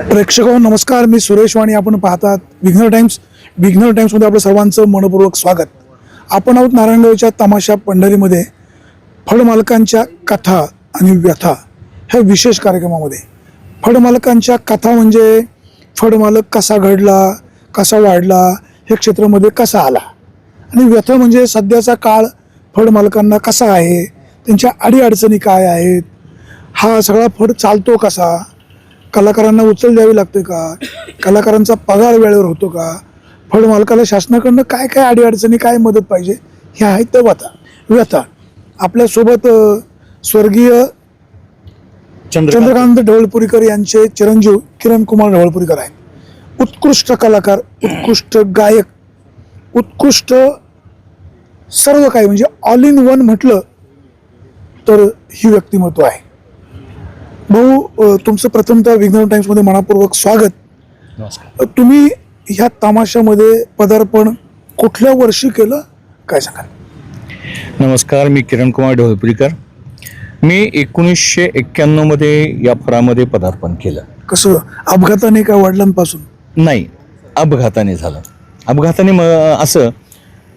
प्रेक्षक नमस्कार. मी सुरेश वाणी. आपण पाहतात विघ्नर टाइम्स. विघ्नर टाइम्समध्ये आपलं सर्वांचं मनपूर्वक स्वागत. आपण आहोत नारायणगावच्या तमाशा पंढरीमध्ये फळमालकांच्या कथा आणि व्यथा ह्या विशेष कार्यक्रमामध्ये. फळमालकांच्या कथा म्हणजे फळमालक कसा घडला कसा वाढला हे क्षेत्रामध्ये कसा आला? आणि व्यथा म्हणजे सध्याचा काळ फळमालकांना कसा आहे त्यांच्या अडीअडचणी काय आहेत हा सगळा फड चालतो कसा? कलाकारांना उचल द्यावी लागते का? कलाकारांचा पगार वेळेवर होतो का? फळ मालकाला शासनाकडनं काय काय अडीअडचणी काय मदत पाहिजे ह्या आहेत त्या व्यथा. व्यथा आपल्यासोबत स्वर्गीय चंद्रकांत ढवळपुरीकर यांचे चिरंजीव किरण कुमार ढवळपुरीकर आहेत. उत्कृष्ट कलाकार उत्कृष्ट गायक उत्कृष्ट सर्व काही म्हणजे ऑल इन वन म्हटलं तर ही व्यक्तिमत्व आहे. भाऊ तुमचं प्रथमतः विज्ञान टाइम्समध्ये मनापूर्वक स्वागत. तुम्ही ह्या तमाशामध्ये पदार्पण कुठल्या वर्षी केलं? काय सांगाल? नमस्कार मी किरण कुमार ढोलपुरीकर. मी एकोणीसशे एक्क्याण्णवमध्ये या फरामध्ये पदार्पण केलं. कसं? अपघाताने का वडिलांपासून? नाही अपघाताने झालं. अपघाताने म असं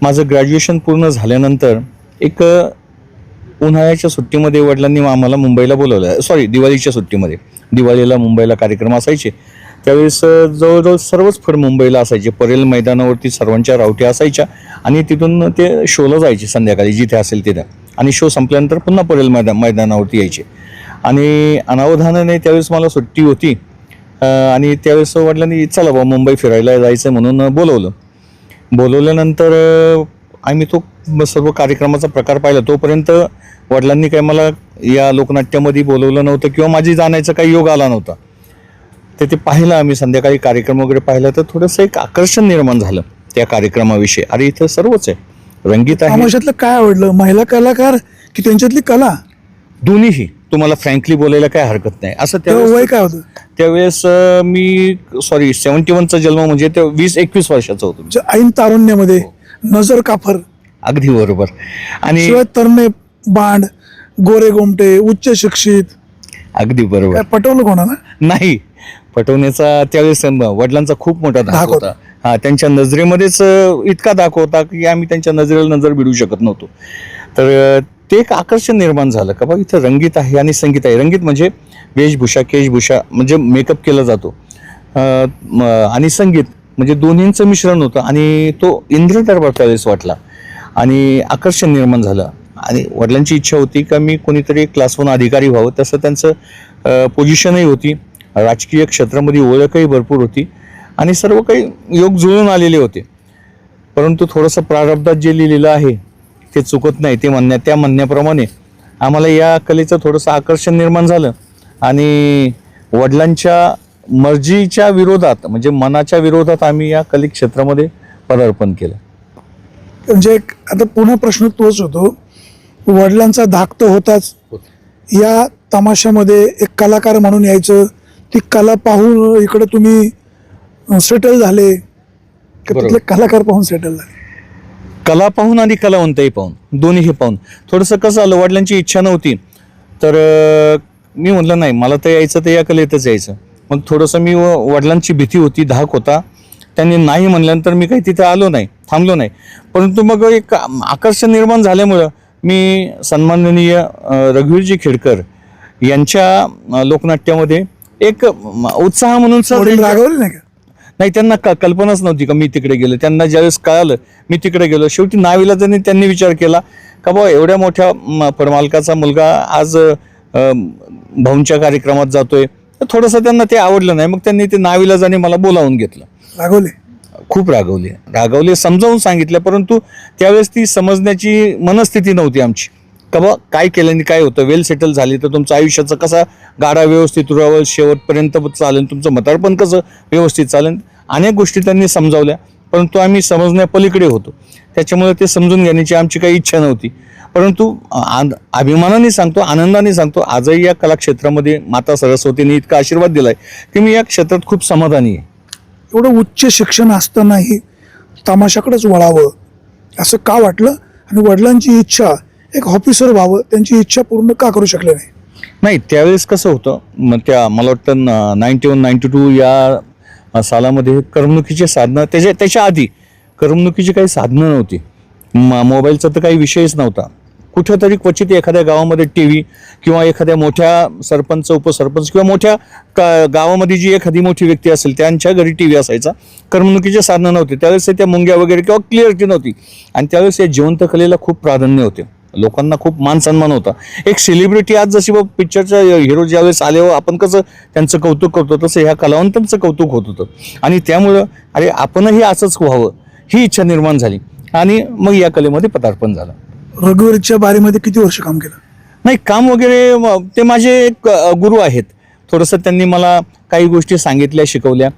माझं ग्रॅज्युएशन पूर्ण झाल्यानंतर एक उन्हाळ्याच्या सुट्टीमध्ये वडिलांनी आम्हाला मुंबईला बोलवलं. सॉरी दिवाळीच्या सुट्टीमध्ये. दिवाळीला मुंबईला कार्यक्रम असायचे. त्यावेळेस जवळजवळ सर्वच फड मुंबईला असायचे. परेल मैदानावरती सर्वांच्या रावट्या असायच्या आणि तिथून ते शोला जायचे संध्याकाळी जिथे असेल तिथं. आणि शो संपल्यानंतर पुन्हा परेल मैदा मैदानावरती यायचे. आणि अनावधानाने त्यावेळेस मला सुट्टी होती. आणि त्यावेळेस वडिलांनी चला बा मुंबई फिरायला जायचं म्हणून बोलवलं. बोलवल्यानंतर आम्ही तो सर्व कार्यक्रमाचा प्रकार पाहिला. तोपर्यंत वडिलांनी काही मला या लोकनाट्यामध्ये बोलवलं नव्हतं किंवा माझी जाण्याचा काही योग आला नव्हता. तर ते पाहिलं आम्ही संध्याकाळी कार्यक्रम वगैरे पाहिला तर थोडंसं एक आकर्षण निर्माण झालं त्या कार्यक्रमाविषयी. अरे इथं सर्वच आहे. रंगीत आहे. काय आवडलं? महिला कलाकार की त्यांच्यातली कला? दोन्हीही. तुम्हाला फ्रँकली बोलायला काय हरकत नाही. असं त्यावेळेस काय होतं? त्यावेळेस मी सॉरी सेव्हन्टी वनचा जन्म म्हणजे ते वीस एकवीस वर्षाचा होतो ऐन तारुण्यामध्ये? नजर काफर. अगदी बरोबर. आणि शिवाय तरणे बांड गोरे गोमटे उच्च शिक्षित. अगदी बरोबर. काय पटवलं कोणाला? नाही. पटवण्याचा त्यावेळेस वडिलांचा खूप मोठा धाक होता. हा त्यांच्या नजरेमध्येच इतका धाक होता की आम्ही त्यांच्या नजरेला नजर भिडू शकत नव्हतो. तर ते एक आकर्षण निर्माण झालं का बा इथं रंगीत आहे आणि संगीत आहे. रंगीत म्हणजे वेशभूषा केशभूषा म्हणजे मेकअप केला जातो. आणि संगीत. म्हणजे दोन्हींचं मिश्रण होतं आणि तो इंद्र दरबार त्यावेळेस वाटला. आणि आकर्षण निर्माण झालं. आणि वडिलांची इच्छा होती का मी कोणीतरी क्लास वन अधिकारी व्हावं? तसं त्यांचं पोझिशनही होती. राजकीय क्षेत्रामध्ये ओळखही भरपूर होती. आणि सर्व काही योग जुळून आलेले होते. परंतु थोडंसं प्रारब्धात जे लिहिलेलं आहे ते चुकत नाही. ते म्हणण्या त्या म्हणण्याप्रमाणे आम्हाला या कलेचं थोडंसं आकर्षण निर्माण झालं. आणि वडिलांच्या मर्जीच्या विरोधात म्हणजे मनाच्या विरोधात आम्ही या कले क्षेत्रामध्ये पदार्पण केलं. म्हणजे आता पुन्हा प्रश्न तोच होतो वडिलांचा धाक तर होताच या तमाशामध्ये एक कलाकार म्हणून यायचं ती कला पाहून इकडे तुम्ही सेटल झाले. तिथले कलाकार पाहून सेटल झाले? कला पाहून आणि कलावंतही पाहून दोन्हीही पाहून. थोडंसं कसं आलं वडिलांची इच्छा नव्हती तर मी म्हटलं नाही मला तर यायचं तर या कलेतच यायचं. मग थोडंसं मी व- वडिलांची भीती होती धाक होता. त्यांनी नाही म्हणल्यानंतर मी काही तिथे आलो नाही थांबलो नाही. परंतु मग एक आकर्षण निर्माण झाल्यामुळं मी सन्माननीय रघुवीरजी खेडकर यांच्या लोकनाट्यामध्ये एक उत्साह म्हणून रागवले नाही का? नाही त्यांना क- कल्पनाच नव्हती का मी तिकडे गेलो. त्यांना ज्यावेळेस कळालं मी तिकडे गेलो. शेवटी नाविला त्यांनी त्यांनी विचार केला का बाबा एवढ्या मोठ्या म, फडमालकाचा मुलगा आज भाऊंच्या कार्यक्रमात जातोय. थोडंसं त्यांना ते आवडलं नाही. मग त्यांनी ते नाविलाजाने मला बोलावून घेतलं. रागवले? खूप रागवले. रागवले समजावून सांगितलं परंतु त्यावेळेस ती समजण्याची मनस्थिती नव्हती आमची. का बा काय केल्याने काय होतं? वेल सेटल झाली तर तुमचं आयुष्याचं कसा गाडा व्यवस्थित राहावं? शेवटपर्यंत चालेल. तुमचं म्हातारपण कसं व्यवस्थित चालेल? अनेक गोष्टी त्यांनी समजावल्या परंतु आम्ही समजण्या पलीकडे होतो. त्याच्यामुळे ते समजून घेण्याची आमची काही इच्छा नव्हती. परंतु आ- अभिमानाने सांगतो आनंदाने सांगतो आजही या कलाक्षेत्रामध्ये माता सरस्वतीने इतका आशीर्वाद दिलाय की मी या क्षेत्रात खूप समाधानी आहे. एवढं उच्च शिक्षण असतानाही तमाशाकडेच वळावं असं का वाटलं? आणि वडिलांची इच्छा एक ऑफिसर व्हावं त्यांची इच्छा पूर्ण का करू शकले नाही? नाही त्यावेळेस कसं होतं मग त्या मला वाटतं नाईन्टी वन नाईन्टी टू या सालामध्ये करमणुकीची साधनं त्याच्या त्याच्या आधी करमणुकीची काही साधनं नव्हती. म मोबाईलचा तर काही विषयच नव्हता. कुठंतरी क्वचित एखाद्या गावामध्ये टी व्ही किंवा एखाद्या मोठ्या सरपंच उपसरपंच किंवा मोठ्या का गावामध्ये जी एखादी मोठी व्यक्ती असेल त्यांच्या घरी टी व्ही असायचा. करमणुकीचे साधनं नव्हते. त्यावेळेस त्या मुंग्या वगैरे किंवा क्लिअरिटी नव्हती. आणि त्यावेळेस या जिवंत कलेला खूप प्राधान्य होते. लोकांना खूप मान सन्मान होता. एक सेलिब्रिटी आज जशी बघ पिक्चरच्या हिरो ज्यावेळेस आले हो, आपण कसं त्यांचं कौतुक करतो तसं ह्या कलावंतांचं कौतुक होत होतं. आणि त्यामुळं अरे आपणही असंच व्हावं ही इच्छा निर्माण झाली. आणि मग या कलेमध्ये पदार्पण झालं. रघुवीरच्या बारीमध्ये किती वर्ष काम केलं? नाही काम वगैरे म, ते माझे एक अ, गुरु आहेत. थोडंसं त्यांनी मला काही गोष्टी सांगितल्या शिकवल्या.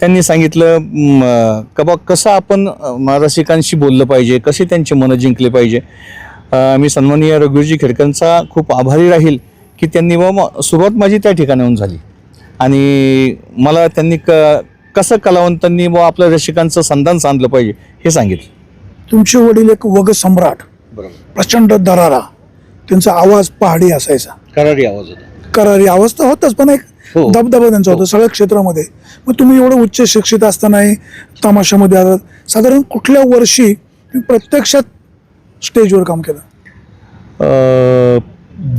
त्यांनी सांगितलं म, का बा कसं आपण अ, रसिकांशी बोललं पाहिजे कसे त्यांचे मनं जिंकले पाहिजे. अ, मी सन्माननीय रघुवीरजी खेडकरांचा खूप आभारी राहील की त्यांनी म- सुरुवात माझी त्या ठिकाणाहून झाली. आणि मला त्यांनी क कसं कलावंतांनी बा आपल्या रसिकांचं संधान सांधलं पाहिजे हे सांगितलं. तुमचे वडील एक वग सम्राट प्रचंड दरारा. त्यांचा आवाज पहाडी असायचा. करारी आवाज होता. करारी आवाज तर होताच पण एक हो. दबदबा त्यांचा होता सगळ्या क्षेत्रामध्ये. मग तुम्ही एवढं उच्च शिक्षित असतानाही तमाशामध्ये आलात. साधारण कुठल्या वर्षी तुम्ही प्रत्यक्षात स्टेजवर काम केलं? अ,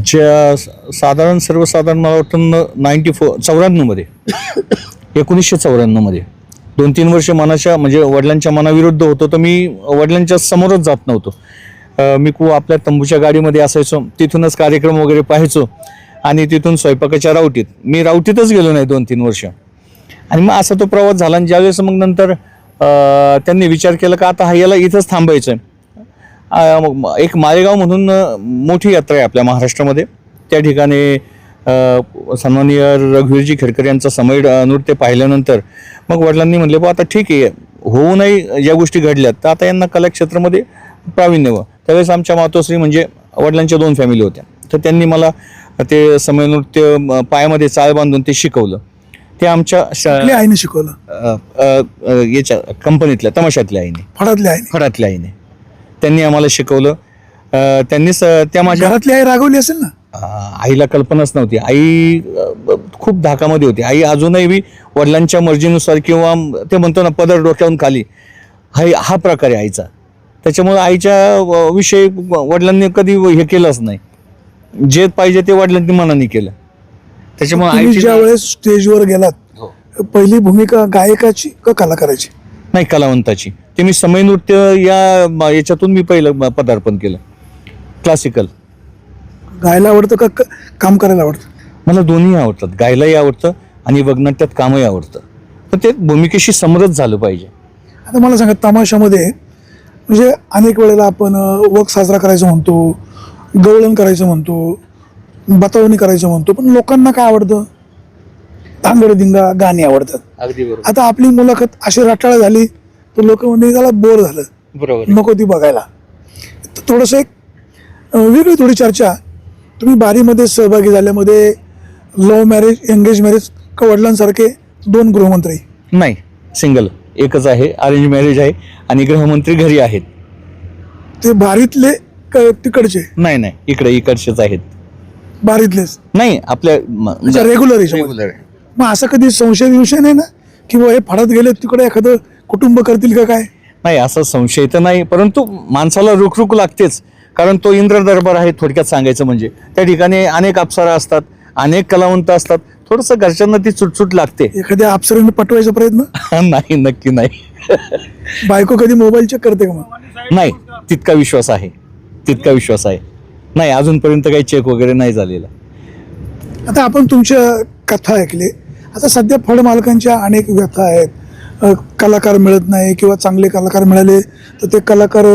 ज्या स- साधारण सर्वसाधारण मला वाटतं नाईन्टी फोर चौऱ्याण्णवमध्ये. एकोणीसशे चौऱ्याण्णवमध्ये. दोन तीन वर्ष मनाच्या म्हणजे वडिलांच्या मनाविरुद्ध होतो तर मी वडिलांच्या समोरच जात नव्हतो. मिकू मी आपल्या तंबूच्या गाडीमध्ये असायचो. तिथूनच कार्यक्रम वगैरे पाहायचो. आणि तिथून स्वयंपाकाच्या रावटीत. मी रावटीतच गेलो नाही दोन तीन वर्ष. आणि मग असा तो प्रवास झाला. आणि ज्यावेळेस मग नंतर त्यांनी विचार केला का आता हा याला इथंच थांबायचं आहे एक मालेगाव म्हणून मोठी यात्रा आहे आपल्या महाराष्ट्रामध्ये. त्या ठिकाणी सन्माननीय रघुवीरजी खेडकर यांचा समय नृत्य पाहिल्यानंतर मग वडिलांनी म्हणले बा आता ठीक आहे. होऊनही या ज्या गोष्टी घडल्यात. तर आता यांना कलाक्षेत्रामध्ये प्रावीण्य व्हा. त्यावेळेस आमच्या मातोश्री म्हणजे वडिलांच्या दोन फॅमिली होत्या. तर त्यांनी मला ते समय नृत्य पायामध्ये चाळ बांधून ते शिकवलं. ते आमच्या आईने शिकवलं? याच्या कंपनीतल्या तमाशातल्या आईने. फडातल्या आईने. फडातल्या आईने. त्यांनी आम्हाला शिकवलं. त्यांनीच अ, त्या माझ्या घरातली आई रागवली असेल ना? आईला कल्पनाच नव्हती. आई खूप धाकामध्ये होती. आई अजूनही बी वडिलांच्या मर्जीनुसार किंवा ते म्हणतो ना पदर डोक्यावरून खाली. हा हा प्रकार आहे आईचा. त्याच्यामुळे आईच्या विषयी वडिलांनी कधी हे केलंच नाही. जे पाहिजे ते वडिलांनी मनाने केलं. त्याच्यामुळे आईची ज्या वेळेस स्टेजवर गेलात हो. पहिली भूमिका गायकाची का कलाकाराची? नाही कलावंताची. ते मी समय नृत्य या याच्यातून मी पहिलं पदार्पण केलं. क्लासिकल गायला आवडतं का क- काम करायला आवडतं? मला दोन्ही आवडतात. गायलाही आवडतं आणि वगनाट्यात कामही आवडतं. पण ते भूमिकेशी समरस झालं पाहिजे. आता मला सांगा तमाशामध्ये म्हणजे अनेक वेळेला आपण वक साजरा करायचं म्हणतो गवळण करायचं म्हणतो बतावणी करायचं म्हणतो पण लोकांना काय आवडतं? धांगड दिंगा गाणी आवडतात. अगदी बरोबर. आता आपली मुलाखत अशी रटाळ झाली तर लोक म्हणजे त्याला बोर झालं. बरोबर नको ती बघायला. थोडंसं एक वेगळी थोडी चर्चा. तुम्ही बारीमध्ये सहभागी झाल्यामध्ये लव्ह मॅरेज एंगेज मॅरेज का वडिलांसारखे दोन गृहमंत्री. नाही सिंगल. एकच आहे अरेंज मॅरेज आहे आणि गृहमंत्री घरी आहेत. ते बारीतले का तिकडचे? नाही नाही इकडे इकडचेच आहेत. बारीतलेच? नाही आपल्या म- म्हणजे रेग्युलर Regular आहे. मग असं कधी संशय विषय नाही ना? की बुवा हे फाडत गेले तिकडे एखादं कुटुंब करतील का काय? नाही असा संशय तर नाही परंतु माणसाला रुखरुख लागतेच. कारण तो इंद्र दरबार आहे थोडक्यात सांगायचं म्हणजे. त्या ठिकाणी अनेक अप्सरा असतात अनेक कलावंत असतात. थोडंसं घरच्यांना ती चुटचुट लागते. एखाद्या अप्सरेने पटवायचा प्रयत्न? नाही नक्की नाही. बायको कधी मोबाईल चेक करते का मग? नाही तितका विश्वास आहे. तितका विश्वास आहे. नाही अजूनपर्यंत काही चेक वगैरे नाही झालेला. आता आपण तुमच्या कथा ऐकले. आता सध्या फळ मालकांच्या अनेक व्यथा आहेत. अ, कलाकार मिळत नाही किंवा चांगले कलाकार मिळाले तर ते कलाकार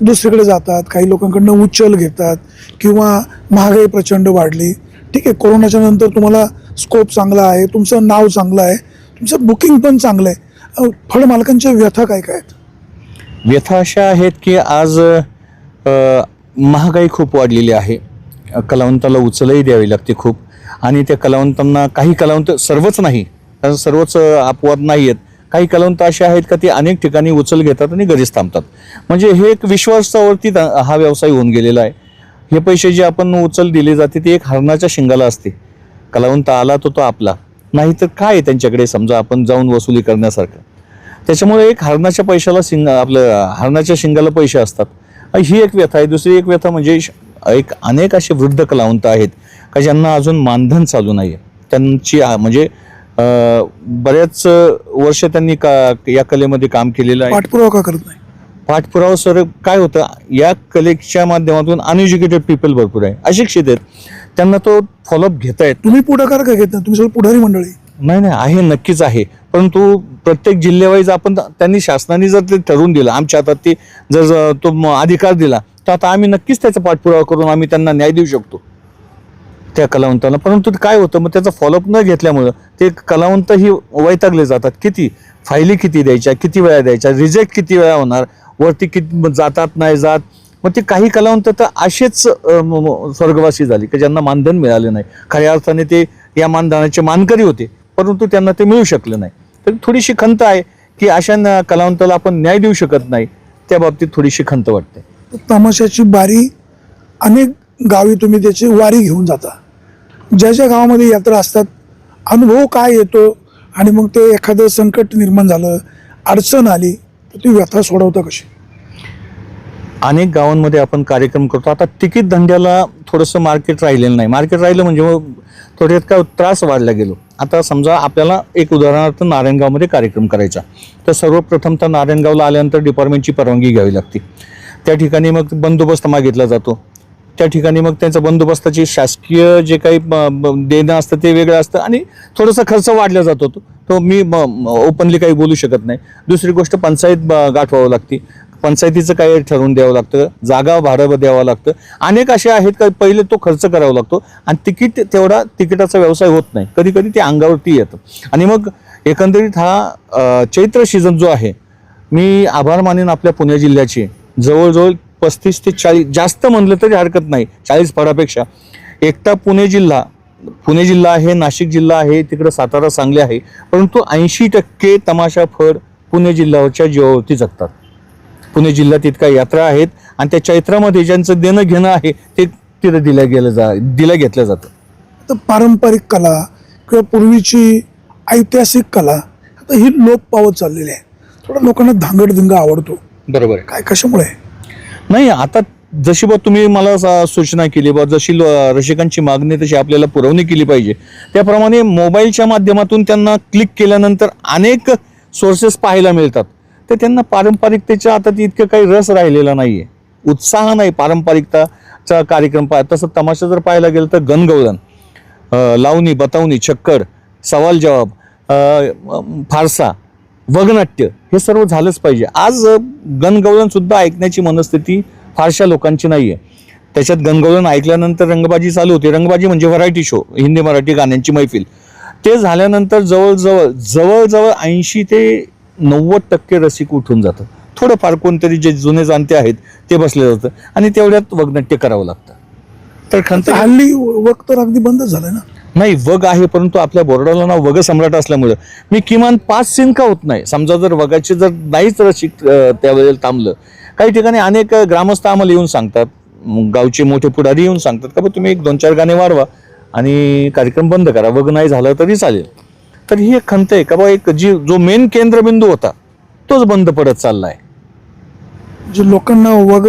दुसरीकडे जातात. काही लोकांकडनं उचल घेतात किंवा महागाई प्रचंड वाढली. ठीक आहे कोरोनाच्या नंतर तुम्हाला स्कोप चांगला आहे तुमचं नाव चांगलं आहे तुमचं बुकिंग पण चांगलं आहे. फळ मालकांच्या व्यथा काय काय आहेत? व्यथा अशा आहेत की आज महागाई खूप वाढलेली आहे. कलावंताला उचलही द्यावी लागते खूप. आणि त्या कलावंतांना काही कलावंत सर्वच नाही कारण सर्वच अपवाद नाही आहेत. काही कलावंत असे आहेत का ते अनेक ठिकाणी उचल घेतात आणि घरीच थांबतात. म्हणजे हे एक विश्वासावरती हा व्यवसाय होऊन गेलेला आहे. हे पैसे जे आपण उचल दिले जाते ते एक हरणाच्या शिंगाला असते. कलावंत आला तो तो आपला. नाही तर काय आहे त्यांच्याकडे समजा आपण जाऊन वसुली करण्यासारखं? त्याच्यामुळे एक हरणाच्या पैशाला शिंग आपलं हरणाच्या शिंगाला पैसे असतात. ही एक व्यथा आहे. दुसरी एक व्यथा म्हणजे एक अनेक असे वृद्ध कलावंत आहेत का ज्यांना अजून मानधन चालू नाही आहे त्यांची म्हणजे बऱ्याच वर्ष त्यांनी का या कलेमध्ये काम केलेलं आहे. पाठपुरावा का करत नाही? पाठपुरावा सर काय होतं? या कलेच्या माध्यमातून अनएज्युकेटेड पीपल भरपूर आहे. अशिक्षित आहेत. त्यांना तो फॉलोअप घेता येत तुम्ही पुढाकार का घेत नाही? तुम्ही सगळं पुढारी मंडळी. नाही नाही आहे नक्कीच आहे. परंतु प्रत्येक जिल्ह्यावाईज आपण त्यांनी शासनाने जर ते ठरवून दिलं आमच्या हातात ते जर तो अधिकार दिला तर आता आम्ही नक्कीच त्याचा पाठपुरावा करून आम्ही त्यांना न्याय देऊ शकतो. त्या कलावंताला परंतु ते काय होतं? मग त्याचा फॉलोअप न घेतल्यामुळं ते कलावंत ही वैतागले जातात. किती? फायली किती द्यायच्या? किती वेळा द्यायच्या? रिजेक्ट किती वेळा होणार? वरती किती जातात नाही जात. मग ते काही कलावंत तर असेच स्वर्गवासी झाली की ज्यांना मानधन मिळाले नाही. खऱ्या अर्थाने ते या मानधनाचे मानकरी होते परंतु त्यांना ते मिळू शकलं नाही. तर थोडीशी खंत आहे की अशा न- कलावंताला आपण न्याय देऊ शकत नाही त्या बाबतीत थोडीशी खंत वाटते. तमाशाची बारी अनेक गावी तुम्ही त्याची वारी घेऊन जाता. ज्या ज्या गावामध्ये यात्रा असतात अनुभव काय येतो आणि मग ते एखादं संकट निर्माण झालं अडचण आली तर ती व्यथा सोडवता कशी? अनेक गावांमध्ये आपण कार्यक्रम करतो. आता तिकीट धंद्याला थोडंसं मार्केट राहिलेलं नाही. मार्केट राहिलं म्हणजे मग थोड्यात काय त्रास वाढला गेलो. आता समजा आपल्याला एक उदाहरणार्थ नारायणगावमध्ये कार्यक्रम करायचा. तर सर्वप्रथम तर नारायणगावला आल्यानंतर डिपार्टमेंटची परवानगी घ्यावी लागते. त्या ठिकाणी मग बंदोबस्त मागितला जातो. त्या ठिकाणी मग त्यांचं बंदोबस्ताची शासकीय जे काही ब- ब- देणं असतं ते वेगळं असतं आणि थोडासा खर्च वाढला जातो तो मी ओपनली काही बोलू शकत नाही. दुसरी गोष्ट पंचायत ब- गाठवावं लागते. पंचायतीचं काही ठरवून द्यावं लागतं जागा भाडं द्यावं लागतं. अनेक असे आहेत का पहिले तो खर्च करावा लागतो. आणि तिकीट तेवढा तिकिटाचा व्यवसाय होत नाही. कधी कधी ते अंगावरती येतं. आणि मग एकंदरीत हा चैत्र सीझन जो आहे मी आभार मानेन आपल्या पुणे जिल्ह्याची. जवळजवळ पस्तीस ते चाळीस जास्त म्हणलं तरी हरकत नाही चाळीस फडापेक्षा एकटा पुणे जिल्हा पुणे जिल्हा आहे नाशिक जिल्हा आहे तिकडं सातारा सांगली आहे परंतु ऐंशी टक्के तमाशा फड पुणे जिल्ह्यावरच्या जीवावरती जगतात. पुणे जिल्ह्यात इतक्या यात्रा आहेत आणि त्या चैत्रामध्ये ज्यांचं देणं घेणं आहे ते तिथं दिलं गेलं जा दिलं घेतलं जातं तर पारंपरिक कला किंवा पूर्वीची ऐतिहासिक कला आता ही लोप पावत चाललेली आहे. थोडं लोकांना धांगडधिंग आवडतो. बरोबर आहे. काय कशामुळे? नाही आता जशी बा तुम्ही मला सूचना केली बा जशी ल- रसिकांची मागणी तशी आपल्याला पुरवणी केली पाहिजे. त्याप्रमाणे मोबाईलच्या माध्यमातून त्यांना क्लिक केल्यानंतर अनेक सोर्सेस पाहायला मिळतात. तर त्यांना पारंपरिकतेच्या आता इतकं काही रस राहिलेला नाही आहे उत्साह नाही पारंपरिकताचा कार्यक्रम पाह तसं तमाशा जर पाहायला गेलं तर गणगवळण लावणी बतावणी चक्कर सवाल जवाब फारसा वगनाट्य हे सर्व झालंच पाहिजे. आज अ, ऐकण्याची मनस्थिती फारशा लोकांची नाहीये. त्याच्यात गणगवळण ऐकल्यानंतर रंगबाजी चालू होते. रंगबाजी म्हणजे व्हरायटी शो हिंदी मराठी गाण्यांची मैफिल. ते झाल्यानंतर जवळजवळ जवळजवळ ऐंशी ते नव्वद टक्के रसिक उठून जातं थोडंफार कोणतरी जे जुने जाणते आहेत ते बसले जातं आणि तेवढ्यात वगनाट्य करावं लागतं. तर खंत हल्ली वक्त तर अगदी बंदच झालंय ना? नाही वग आहे परंतु आपल्या बोर्डाला नाव वग सम्राट असल्यामुळं. मी किमान पाच सीन का होत नाही. समजा जर वगाचे जर नाहीच रसिक त्यावेळेला थांबलं काही ठिकाणी अनेक ग्रामस्थ आम्हाला येऊन सांगतात. गावचे मोठे पुढारी येऊन सांगतात का तुम्ही एक दोन चार गाणे वाढवा आणि कार्यक्रम बंद करा. वग नाही झालं तरी चालेल. तर ही एक खंत आहे का बा एक जी जो मेन केंद्रबिंदू होता तोच बंद पडत चाललाय. जे लोकांना वग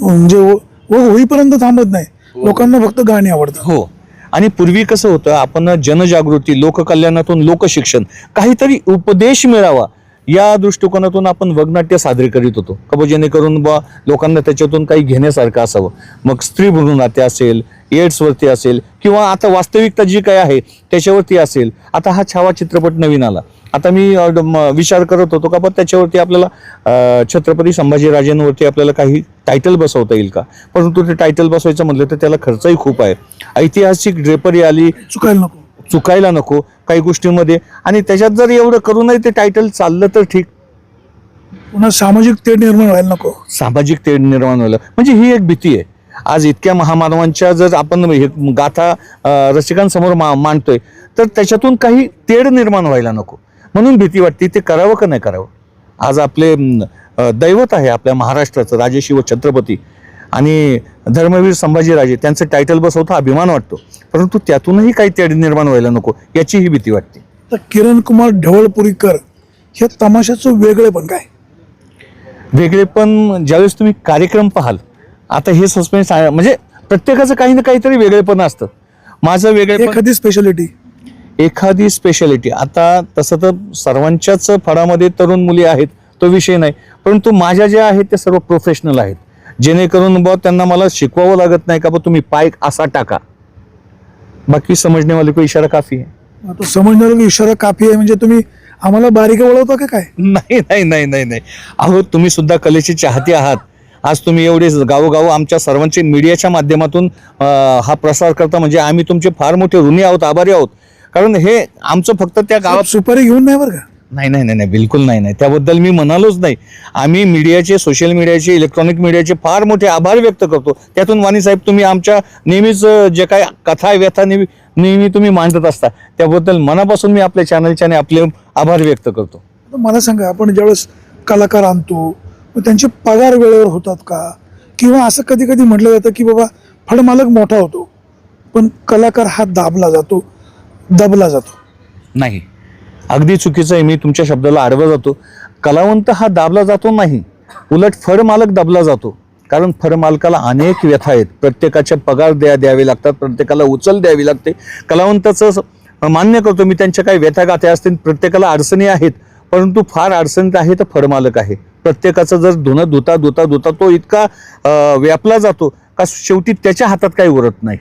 म्हणजे व- वग होईपर्यंत थांबत नाही. लोकांना फक्त गाणी आवडतात. हो. आणि पूर्वी कसं होतं आपण जनजागृती लोककल्याणातून लोकशिक्षण काहीतरी उपदेश मिळावा या दृष्टिकोनातून आपण वगनाट्य सादरी करीत होतो. का जेणेकरून बा लोकांना त्याच्यातून काही घेण्यासारखं असावं. मग स्त्री भ्रूणाते असेल एड्सवरती असेल किंवा आता वास्तविकता जी काय आहे त्याच्यावरती असेल. आता हा छावा चित्रपट नवीन आला. आता मी ड- म- विचार करत होतो का पण त्याच्यावरती आपल्याला छत्रपती संभाजीराजेंवरती आपल्याला काही टायटल बसवता येईल का? परंतु ते टायटल बसवायचं म्हटलं तर त्याला खर्चही खूप आहे. ऐतिहासिक ड्रेपरी आली. चुकायला नको. चुकायला नको काही गोष्टींमध्ये. आणि त्याच्यात जर एवढं करूनही ते टायटल चाललं तर ठीक. पुन्हा सामाजिक तेढ निर्माण व्हायला नको. सामाजिक तेढ निर्माण व्हायला. म्हणजे ही एक भीती आहे. आज इतक्या महामानवांच्या जर आपण हे गाथा रसिकांसमोर मा मांडतोय तर त्याच्यातून काही तेढ निर्माण व्हायला नको. म्हणून भीती वाटते ते करावं का नाही करावं? आज आपले दैवत आहे आपल्या महाराष्ट्राचं राजेशिव छत्रपती. आणि धर्मवीर संभाजीराजे त्यांचं टायटल बसवतो अभिमान वाटतो. परंतु त्यातूनही काही तेढ निर्माण व्हायला नको याचीही भीती वाटते. तर किरण कुमार ढवळपुरीकर हे तमाशाचं वेगळे पण काय? वेगळे पण ज्यावेळेस तुम्ही कार्यक्रम पाहाल आता हे सस्पेन्स म्हणजे प्रत्येकाचं काही ना काहीतरी वेगळेपण असतं. माझं वेगळे एखादी स्पेशालिटी एखादी स्पेशालिटी आता तसं तर सर्वांच्याच फळामध्ये तरुण मुली आहेत तो विषय नाही. परंतु माझ्या ज्या आहेत त्या सर्व प्रोफेशनल आहेत. जेणेकरून बुवा त्यांना मला शिकवावं लागत नाही का बा तुम्ही पाय असा टाका. बाकी समजणे वाले को इशारा काफी आहे. समजणार इशारा काफी आहे म्हणजे तुम्ही आम्हाला बारीक वळवता का काय? नाही नाही नाही नाही नाही. अहो तुम्ही सुद्धा कलेचे चाहते आहात. आज तुम्ही एवढे गावोगाव आमच्या सर्वांचे मीडियाच्या माध्यमातून हा प्रसार करता म्हणजे आम्ही तुमचे फार मोठे ऋणी आहोत आभारी आहोत. कारण हे आमचं फक्त त्या गावात सुपारी घेऊन नाही बरं का? नाही नाही नाही नाही बिलकुल नाही नाही. त्याबद्दल मी म्हणालोच नाही. आम्ही मीडियाचे सोशल मीडियाचे इलेक्ट्रॉनिक मीडियाचे फार मोठे आभार व्यक्त करतो. त्यातून वाणी साहेब तुम्ही आमच्या नेहमीच जे काय कथा व्यथा नेहमी नेहमी तुम्ही मांडत असता त्याबद्दल मनापासून मी आपल्या चॅनलचे आणि आपले आभार व्यक्त करतो. मला सांगा आपण ज्यावेळेस कलाकार आणतो त्यांचे पगार वेळेवर होतात का? किंवा असं कधी कधी म्हटलं जातं की बाबा फळमालक मोठा होतो पण कलाकार हा दाबला जातो दबला जातो. नाही. अगदी चुकीचं आहे मी तुमच्या शब्दाला आडवा जातो. कलावंत हा दाबला जातो नाही उलट फळ मालक दाबला जातो. कारण फळमालकाला अनेक व्यथा आहेत. प्रत्येकाच्या पगार द्या द्यावे लागतात. प्रत्येकाला उचल द्यावी लागते. कलावंताचं मान्य करतो मी त्यांच्या काही व्यथा गाथ्या असतील प्रत्येकाला अडचणी आहेत. परंतु फार अडचणीत आहे तर फळमालक आहे. प्रत्येकाचं जर धुणं धुता धुता धुता तो इतका व्यापला जातो का शेवटी त्याच्या हातात काही उरत नाही.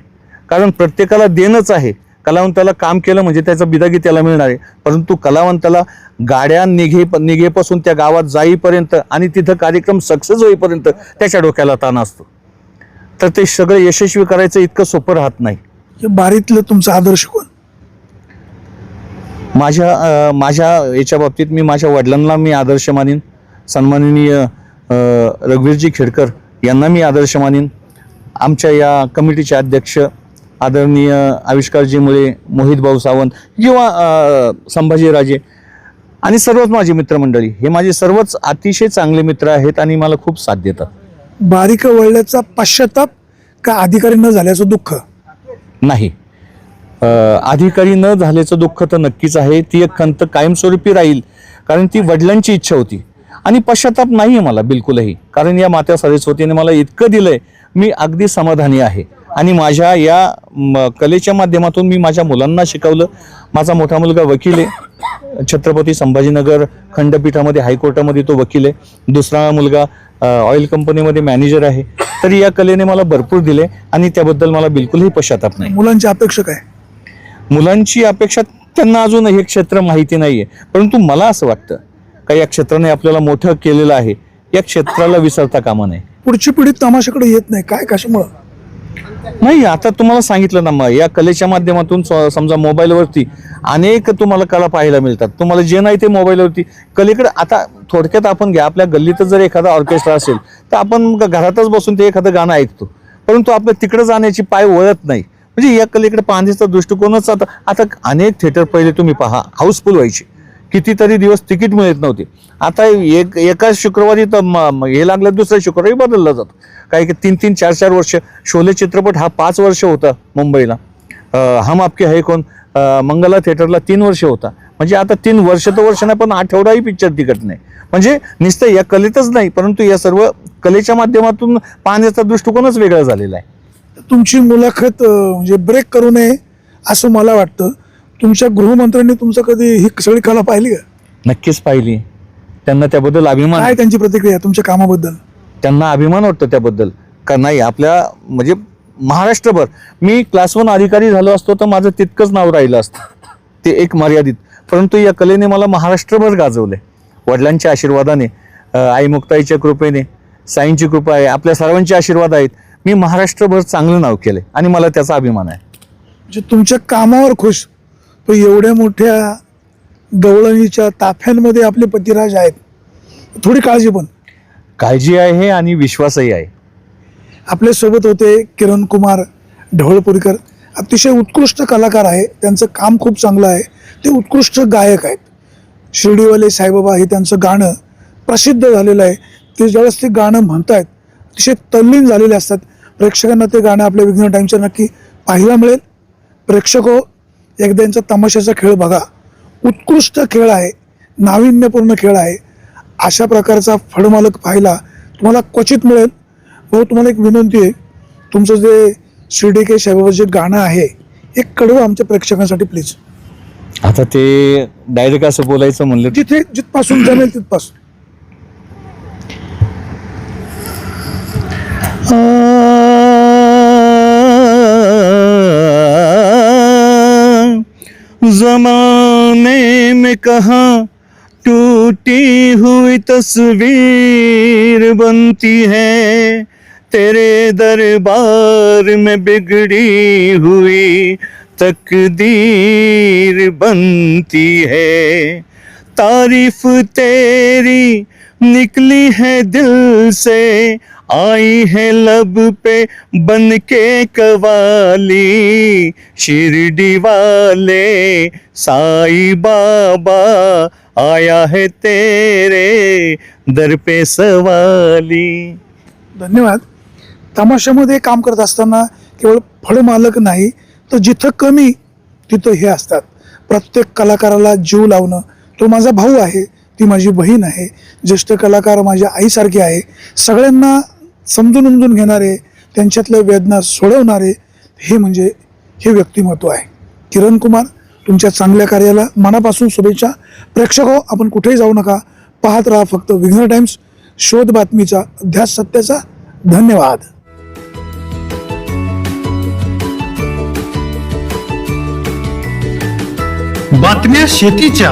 कारण प्रत्येकाला देणंच आहे. कलावंताला काम केलं म्हणजे त्याचं बिदागी त्याला मिळणार आहे. परंतु कलावंताला गाड्या निघे निघेपासून त्या गावात जाईपर्यंत आणि तिथं कार्यक्रम सक्सेस होईपर्यंत त्याच्या डोक्याला ताण असतो. तर ते सगळं यशस्वी करायचं इतकं सोपं राहत नाही. बारीतलं तुमचा आदर्श कोण? माझ्या माझ्या याच्या बाबतीत मी माझ्या वडिलांना मी आदर्श मानीन. सन्माननीय रघुवीरजी खेडकर यांना मी आदर्श मानीन. आमच्या या कमिटीचे अध्यक्ष आदरणीय आविष्कारजी मुळे मोहित भाऊ सावंत किंवा संभाजीराजे आणि सर्वच माझी मित्रमंडळी हे माझे सर्वच अतिशय चांगले मित्र आहेत आणि मला खूप साथ देतात. बारीक वळल्याचा पश्चाताप का अधिकारी न झाल्याचं दुःख? नाही. अधिकारी न झाल्याचं दुःख तर नक्कीच आहे. ती एक खंत कायमस्वरूपी राहील कारण ती वडिलांची इच्छा होती. आणि पश्चाताप नाही आहे मला बिलकुलही. कारण या मात्या सरस्वतीने मला इतकं दिलंय मी अगदी समाधानी आहे. आणि माझ्या या म, कलेच्या माध्यमातून मी माझ्या मुलांना शिकवलं. माझा मोठा मुलगा वकील आहे. छत्रपती संभाजीनगर खंडपीठामध्ये हायकोर्टामध्ये तो वकील आहे. दुसरा मुलगा ऑइल कंपनीमध्ये मॅनेजर आहे. तर या कलेने मला भरपूर दिले आणि त्याबद्दल मला बिलकुलही पश्चाताप नाही. मुलांची अपेक्षा काय? मुलांची अपेक्षा त्यांना अजून हे क्षेत्र माहिती नाहीये. परंतु मला असं वाटतं का या क्षेत्राने आपल्याला मोठं केलेलं आहे. या क्षेत्राला विसरता कामा नये. पुढची पिढी तमाशाकडे येत नाही. काय कशामुळं? नाही आता तुम्हाला सांगितलं ना मग या कलेच्या माध्यमातून स- समजा मोबाईलवरती अनेक तुम्हाला कला पाहायला मिळतात. तुम्हाला जे नाही ते मोबाईलवरती. कलेकडे आता थोडक्यात आपण घ्या आपल्या गल्लीतच जर एखादा ऑर्केस्ट्रा असेल तर आपण घरातच बसून ते एखादं गाणं ऐकतो. परंतु आपल्या तिकडे जाण्याची पाय वळत नाही. म्हणजे या कलेकडे पाहण्याचा दृष्टिकोनच आता आता अनेक थिएटर पहिले तुम्ही पहा हाऊसफुल व्हायचे. कितीतरी दिवस तिकीट मिळत नव्हते. आता एक एकाच शुक्रवारी तर म- हे लागलं दुसऱ्या शुक्रवारी बदललं जातं. काही की तीन तीन चार चार वर्ष. शोले चित्रपट हा पाच वर्ष होता मुंबईला. हम आपके है कोण मंगला थिएटरला तीन वर्ष होता. म्हणजे आता तीन वर्ष तर वर्ष नाही पण आठवडाही पिक्चर तिकट नाही. म्हणजे नुसतं या कलेतच नाही परंतु या सर्व कलेच्या माध्यमातून पाहण्याचा दृष्टिकोनच वेगळा झालेला आहे. तुमची मुलाखत म्हणजे ब्रेक करू नये असं मला वाटतं. तुमच्या गृहमंत्र्यांनी तुमचं कधी ही सगळी कला पाहिली का? नक्कीच पाहिली. त्यांना त्याबद्दल अभिमान काय त्यांची प्रतिक्रिया तुमच्या कामाबद्दल? त्यांना अभिमान वाटतो त्याबद्दल. का नाही आपल्या म्हणजे महाराष्ट्रभर मी क्लास वन अधिकारी झालो असतो तर माझं तितकंच नाव राहिलं असतं. ते एक मर्यादित. परंतु या कलेने मला महाराष्ट्रभर गाजवले. वडिलांच्या आशीर्वादाने आई मुक्ताईच्या कृपेने साईंची कृपा आहे आपल्या सर्वांचे आशीर्वाद आहेत. मी महाराष्ट्रभर चांगलं नाव केलं आणि मला त्याचा अभिमान आहे. म्हणजे तुमच्या कामावर खुश तो एवढ्या मोठ्या गवळणीच्या ताफ्यांमध्ये आपले पतिराज आहेत. थोडी काळजी पण. काळजी आहे आणि विश्वासही आहे. आपल्यासोबत होते किरण कुमार ढवळपुरीकर. अतिशय उत्कृष्ट कलाकार आहे. त्यांचं काम खूप चांगलं आहे. ते उत्कृष्ट गायक आहेत. शिर्डीवाले साईबाबा हे त्यांचं गाणं प्रसिद्ध झालेलं आहे. ते ज्यावेळेस ते गाणं म्हणतायत अतिशय तल्लीन झालेले असतात. प्रेक्षकांना ते गाणं आपल्या विघ्न टाईमच्या नक्की पाहायला मिळेल. प्रेक्षक हो एकदा यांचा तमाशाचा खेळ बघा. उत्कृष्ट खेळ आहे. नाविन्यपूर्ण खेळ आहे. अशा प्रकारचा फळमालक पाहायला तुम्हाला क्वचित मिळेल. भाऊ तुम्हाला एक विनंती आहे. तुमचं जे शिर्डी के साईबाबा जे गाणं आहे एक कडवं आमच्या प्रेक्षकांसाठी प्लीज आता ते डायरेक्ट असं बोलायचं म्हणलं जिथे जिथपासून जमेल तिथपासून. जमाने में कहा टूटी हुई तस्वीर बनती है? तेरे दरबार में बिगड़ी हुई तकदीर बनती है। तारीफ तेरी निकली है दिल से आई है लब पे बन के कवाली शिरडी वाले साई बाबा आया है तेरे दर पे सवाली। धन्यवाद। तमाशामध्ये काम करत असताना केवळ फळ मालक नाही तर जिथं कमी तिथं हे असतात. प्रत्येक कलाकाराला जीव लावणं तो माझा भाऊ आहे ती माझी बहीण आहे ज्येष्ठ कलाकार माझ्या आईसारखे आहे सगळ्यांना समजून उमजून घेणारे त्यांच्यातल्या वेदना सोडवणारे हे म्हणजे हे व्यक्तिमत्व आहे. किरण कुमार तुमच्या चांगल्या कार्याला मनापासून शुभेच्छा. प्रेक्षक हो आपण कुठेही जाऊ नका पाहत राहा फक्त विघ्न टाइम्स. शोध बातमीचा ध्यास सत्याचा. धन्यवाद. बातम्या शेतीच्या.